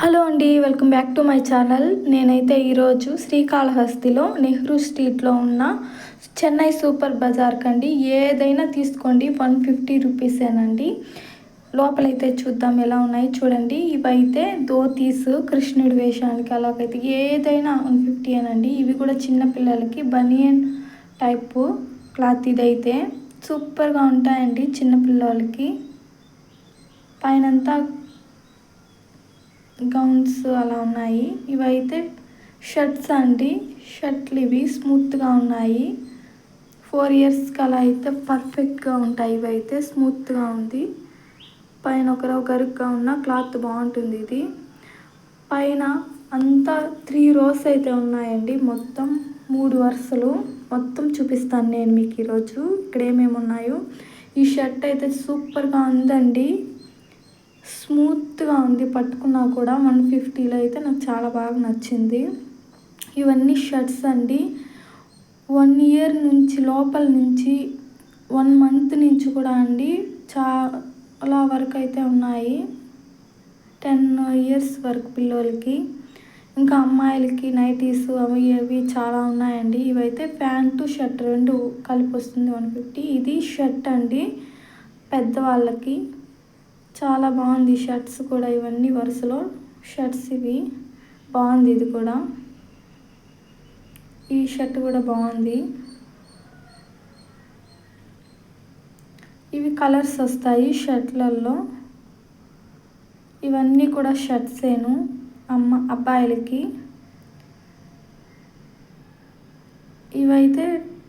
Hello అండి welcome back to my channel. నేనైతే ఈరోజు శ్రీకాళహస్తిలో నెహ్రూ స్ట్రీట్లో ఉన్న చెన్నై సూపర్ బజార్ కండి ఏదైనా తీసుకోండి వన్ ఫిఫ్టీ రూపీసేనండి లోపలైతే చూద్దాం ఎలా ఉన్నాయి. చూడండి ఇవైతే ధోతీస్ కృష్ణుడి వేషానికి అలాగైతే ఏదైనా వన్ ఫిఫ్టీ అనండి ఇవి కూడా చిన్నపిల్లలకి బనియన్ టైపు క్లాత్ ఇదైతే సూపర్గా ఉంటాయండి చిన్నపిల్లలకి పైనంతా గౌన్స్ అలా ఉన్నాయి. ఇవైతే షర్ట్స్ అండి. షర్ట్లు ఇవి స్మూత్గా ఉన్నాయి. ఫోర్ ఇయర్స్కి అలా అయితే పర్ఫెక్ట్గా ఉంటాయి. ఇవైతే స్మూత్గా ఉంది. పైన ఒకరు ఒకరుగా ఉన్న క్లాత్ బాగుంటుంది ఇది. పైన అంతా త్రీ రోస్ అయితే ఉన్నాయండి. మొత్తం మూడు వరుసలు. మొత్తం చూపిస్తాను నేను మీకు ఈరోజు. ఇక్కడ ఏమేమి ఉన్నాయో. ఈ షర్ట్ అయితే సూపర్గా ఉందండి. స్మూత్గా ఉంది పట్టుకున్నా కూడా వన్ ఫిఫ్టీలో అయితే నాకు చాలా బాగా నచ్చింది. ఇవన్నీ షర్ట్స్ అండి. వన్ ఇయర్ నుంచి లోపల నుంచి వన్ మంత్ నుంచి కూడా అండి చాలా వరకు అయితే ఉన్నాయి. టెన్ ఇయర్స్ వరకు పిల్లలకి ఇంకా అమ్మాయిలకి నైటీస్ అవి అవి చాలా ఉన్నాయండి. ఇవైతే ప్యాంటు షర్ట్ రెండు కలిపి వస్తుంది వన్ ఫిఫ్టీ. ఇది షర్ట్ అండి పెద్దవాళ్ళకి. చాలా బాగుంది షర్ట్స్ కూడా ఇవన్నీ వరుసలో. షర్ట్స్ ఇవి. బాగుంది ఇది కూడా. ఈ షర్ట్ కూడా బాగుంది. ఇవి కలర్స్ వస్తాయి షర్ట్లలో. ఇవన్నీ కూడా షర్ట్సేను అమ్మ అబ్బాయిలకి. ఇవైతే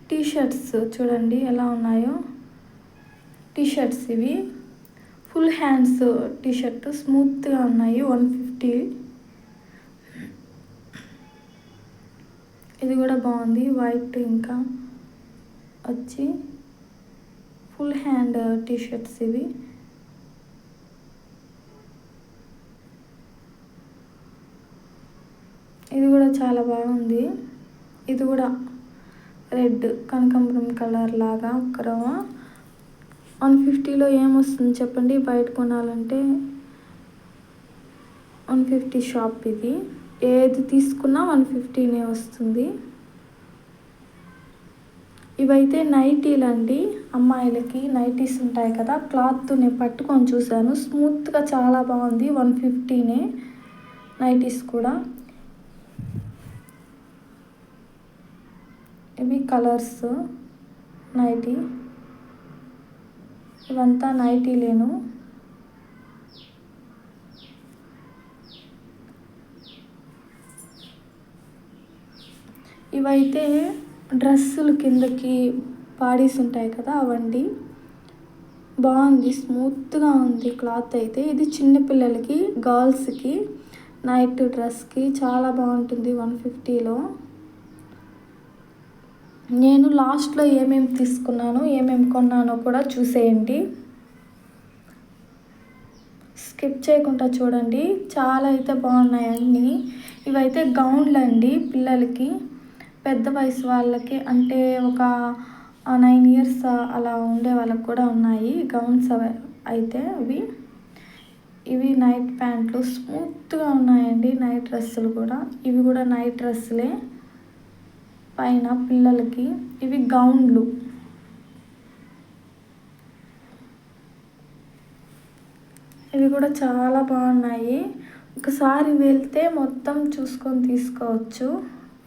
టీ షర్ట్స్ చూడండి ఎలా ఉన్నాయో. టీ షర్ట్స్ ఇవి. ఫుల్ హ్యాండ్స్ టీషర్ట్ స్మూత్గా ఉన్నాయి వన్ ఫిఫ్టీ. ఇది కూడా బాగుంది వైట్ ఇంకా వచ్చి ఫుల్ హ్యాండ్ టీషర్ట్స్ ఇవి. ఇది కూడా చాలా బాగుంది. ఇది కూడా రెడ్ కనకాంబరం కలర్ లాగా క్రమ వన్ ఫిఫ్టీలో ఏమొస్తుంది చెప్పండి? బయట కొనాలంటే వన్ ఫిఫ్టీ షాప్ ఇది. ఏది తీసుకున్నా వన్ ఫిఫ్టీనే వస్తుంది. ఇవైతే నైటీలు అండి అమ్మాయిలకి నైటీస్ ఉంటాయి కదా క్లాత్ నేను పట్టుకొని చూశాను. స్మూత్గా చాలా బాగుంది వన్ ఫిఫ్టీనే నైటీస్ కూడా. ఇవి కలర్స్ నైటీ. ఇవంతా నైటీలేను ఇవైతే డ్రెస్సులు కిందకి పాడీస్ ఉంటాయి కదా అవండి. బాగుంది స్మూత్గా ఉంది క్లాత్ అయితే. ఇది చిన్నపిల్లలకి గర్ల్స్కి నైట్ డ్రెస్కి చాలా బాగుంటుంది వన్ ఫిఫ్టీలో. నేను లాస్ట్లో ఏమేమి తీసుకున్నానో ఏమేమి కొన్నానో కూడా చూసేయండి. స్కిప్ చేయకుండా చూడండి. చాలా అయితే బాగున్నాయి అన్నీ ఇవైతే గౌన్లు అండి పిల్లలకి. పెద్ద వయసు వాళ్ళకి అంటే ఒక నైన్ ఇయర్స్ అలా ఉండే వాళ్ళకి కూడా ఉన్నాయి గౌన్స్ అయితే అవి ఇవి నైట్ ప్యాంట్లు స్మూత్గా ఉన్నాయండి నైట్ డ్రెస్సులు కూడా. ఇవి కూడా నైట్ డ్రెస్సులే. పైన పిల్లలకి ఇవి గౌన్లు. ఇవి కూడా చాలా బాగున్నాయి. ఒకసారి వెళ్తే మొత్తం చూసుకొని తీసుకోవచ్చు.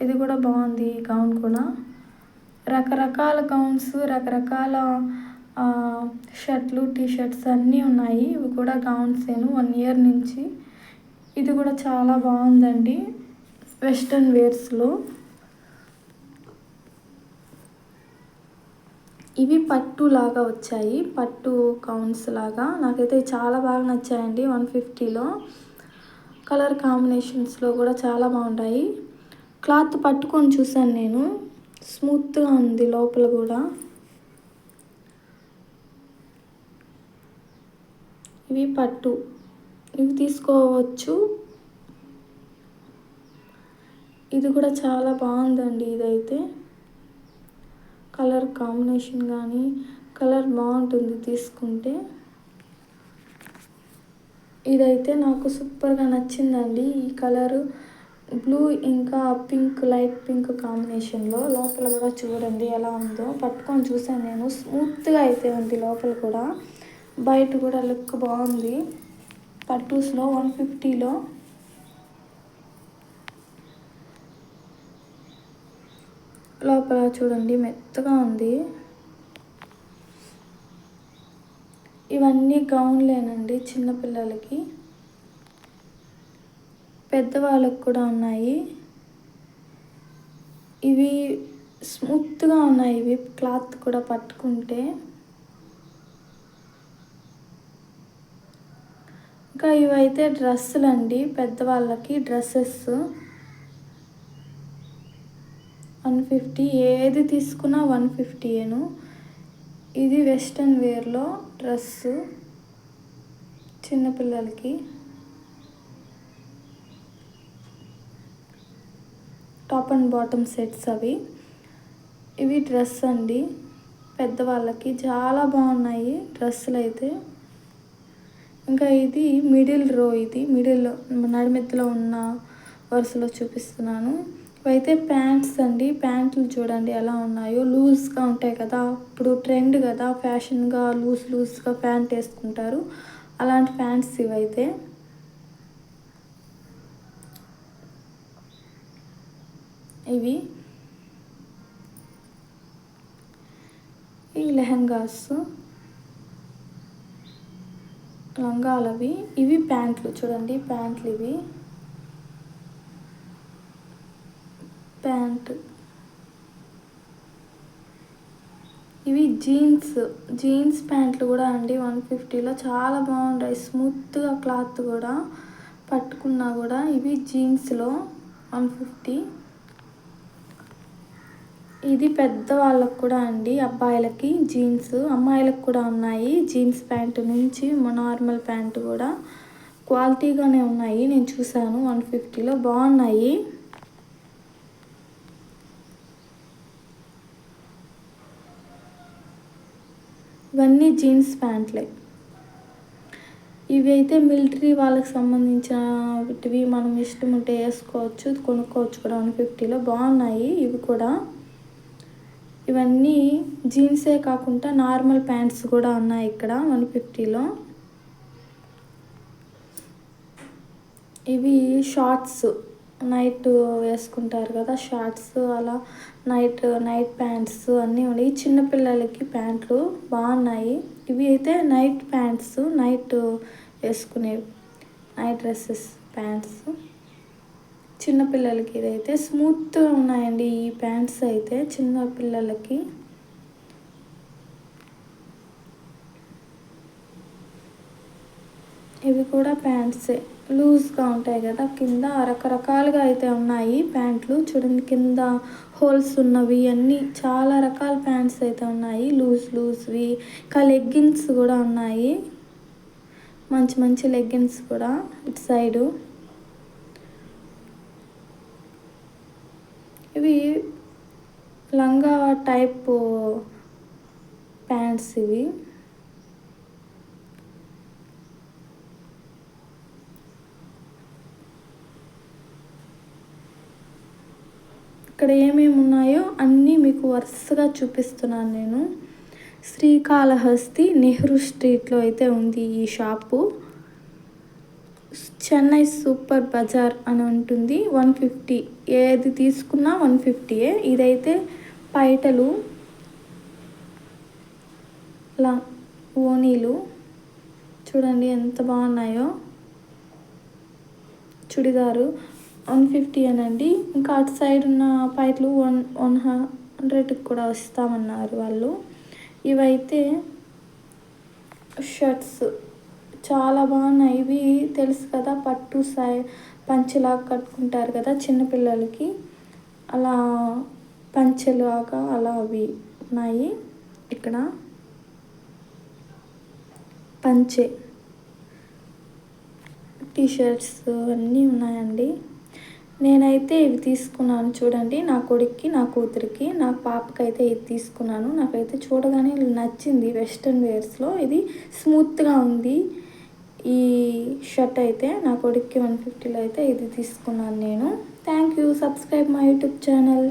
ఇది కూడా బాగుంది ఈ గౌన్ కూడా. రకరకాల గౌన్స్ రకరకాల షర్ట్లు టీ షర్ట్స్ అన్నీ ఉన్నాయి. ఇవి కూడా గౌన్సేను వన్ ఇయర్ నుంచి. ఇది కూడా చాలా బాగుందండి వెస్ట్రన్ వేర్స్లో. ఇవి పట్టు లాగా వచ్చాయి. పట్టు కౌన్స్ లాగా. నాకైతే చాలా బాగా నచ్చాయండి వన్ ఫిఫ్టీలో. కలర్ కాంబినేషన్స్లో కూడా చాలా బాగుంటాయి. క్లాత్ పట్టుకొని చూసాను నేను. స్మూత్గా ఉంది లోపల కూడా. ఇవి పట్టు. ఇవి తీసుకోవచ్చు. ఇది కూడా చాలా బాగుందండి ఇదైతే. కలర్ కాంబినేషన్ కానీ కలర్ బాగుంటుంది తీసుకుంటే. ఇదైతే నాకు సూపర్గా నచ్చిందండి. ఈ కలరు బ్లూ ఇంకా పింక్ లైట్ పింక్ కాంబినేషన్లో. లోపల కూడా చూడండి ఎలా ఉందో. పట్టుకొని చూసాను నేను. స్మూత్గా అయితే ఉంది లోపల కూడా. బయట కూడా లుక్ బాగుంది. పట్టూస్లో వన్ ఫిఫ్టీలో. లోపల చూడండి మెత్తగా ఉంది. ఇవన్నీ గౌన్లేనండి చిన్నపిల్లలకి పెద్దవాళ్ళకి కూడా ఉన్నాయి. ఇవి స్మూత్గా ఉన్నాయి ఇవి క్లాత్ కూడా పట్టుకుంటే. ఇంకా ఇవైతే డ్రెస్సులు అండి పెద్దవాళ్ళకి డ్రెస్సెస్ వన్ ఫిఫ్టీ ఏది తీసుకున్నా వన్ ఫిఫ్టీయేను. ఇది వెస్ట్రన్ వేర్లో డ్రెస్సు చిన్నపిల్లలకి. టాప్ అండ్ బాటమ్ సెట్స్ అవి. ఇవి డ్రెస్ అండి. పెద్దవాళ్ళకి చాలా బాగున్నాయి డ్రెస్సులు అయితే ఇంకా ఇది మిడిల్ రో ఇది. మిడిల్ నడిమెత్తులో ఉన్న వరుసలో చూపిస్తున్నాను. అయితే ప్యాంట్స్ అండి ప్యాంట్లు చూడండి ఎలా ఉన్నాయో. లూజ్గా ఉంటాయి కదా ఇప్పుడు ట్రెండ్ కదా ఫ్యాషన్గా లూజ్ లూజ్గా ప్యాంట్ వేసుకుంటారు. అలాంటి ప్యాంట్స్ ఇవైతే. ఇవి. ఈ లెహంగాస్. లంగాలవి. ఇవి ప్యాంట్లు చూడండి ప్యాంట్లు ఇవి. ప్యాంటు. ఇవి జీన్స్ జీన్స్ ప్యాంట్లు కూడా అండి. వన్ ఫిఫ్టీలో చాలా బాగుంటాయి. స్మూత్గా క్లాత్ కూడా పట్టుకున్నా కూడా ఇవి జీన్స్లో వన్ ఫిఫ్టీ. ఇది పెద్దవాళ్ళకు కూడా అండి. అబ్బాయిలకి జీన్స్ అమ్మాయిలకు కూడా ఉన్నాయి. జీన్స్ ప్యాంటు నుంచి నార్మల్ ప్యాంటు కూడా క్వాలిటీగానే ఉన్నాయి. నేను చూశాను వన్ ఫిఫ్టీలో బాగున్నాయి. ఇవన్నీ జీన్స్ ప్యాంట్లే. ఇవి అయితే మిలిటరీ వాళ్ళకి సంబంధించినవి మనం ఇష్టం ఉంటే వేసుకోవచ్చు కొనుక్కోవచ్చు కూడా వన్ ఫిఫ్టీలో. బాగున్నాయి ఇవి కూడా. ఇవన్నీ జీన్సే కాకుండా నార్మల్ ప్యాంట్స్ కూడా ఉన్నాయి ఇక్కడ వన్ ఫిఫ్టీలో. ఇవి షార్ట్స్ నైట్ వేసుకుంటారు కదా షార్ట్స్ అలా నైట్ నైట్ ప్యాంట్స్ అన్నీ ఉన్నాయి చిన్నపిల్లలకి ప్యాంట్లు బాగున్నాయి. ఇవి అయితే నైట్ ప్యాంట్స్ నైట్ వేసుకునే నైట్ డ్రెస్సెస్ ప్యాంట్స్. చిన్నపిల్లలకి ఇదైతే స్మూత్గా ఉన్నాయండి ఈ ప్యాంట్స్ అయితే. చిన్న పిల్లలకి. ఇవి కూడా ప్యాంట్సే. లూజ్గా ఉంటాయి కదా కింద రకరకాలుగా అయితే ఉన్నాయి ప్యాంట్లు. చూడండి కింద హోల్స్ ఉన్నవి అన్నీ చాలా రకాల ప్యాంట్స్ అయితే ఉన్నాయి. లూజ్ లూజ్వి. ఇంకా లెగ్గిన్స్ కూడా ఉన్నాయి. మంచి మంచి లెగ్గిన్స్ కూడా ఇటు సైడు. ఇవి లంగా టైప్ ప్యాంట్స్ ఇవి. ఇక్కడ ఏమేమి ఉన్నాయో అన్నీ మీకు వరుసగా చూపిస్తున్నాను నేను. శ్రీకాళహస్తి నెహ్రూ స్ట్రీట్లో అయితే ఉంది ఈ షాపు. చెన్నై సూపర్ బజార్ అని ఉంటుంది. One fifty. ఏది తీసుకున్నా వన్ ఫిఫ్టీయే. ఇదైతే పైటలు లా ఓనీలు చూడండి ఎంత బాగున్నాయో. చుడిదారు. వన్ ఫిఫ్టీ అనండి. ఇంకా అటు సైడ్ ఉన్న పైట్లు వన్ వన్ హండ్రెడ్కి కూడా వస్తామన్నారు వాళ్ళు. ఇవైతే షర్ట్స్. చాలా బాగున్నాయి. ఇవి తెలుసు కదా పట్టు సై పంచెలాగా కట్టుకుంటారు కదా చిన్నపిల్లలకి. అలా పంచెలాగా అలా అవి ఉన్నాయి ఇక్కడ. పంచె. టీషర్ట్స్ అన్నీ ఉన్నాయండి. నేనైతే ఇవి తీసుకున్నాను చూడండి. నా కొడుక్కి నా కూతురికి నా పాపకి అయితే ఇది తీసుకున్నాను. నాకైతే చూడగానే నచ్చింది వెస్ట్రన్ వేర్స్లో. ఇది స్మూత్గా ఉంది. ఈ షర్ట్ అయితే నా కొడుక్కి వన్ ఫిఫ్టీలో అయితే ఇది తీసుకున్నాను నేను. Thank you. Subscribe my YouTube channel.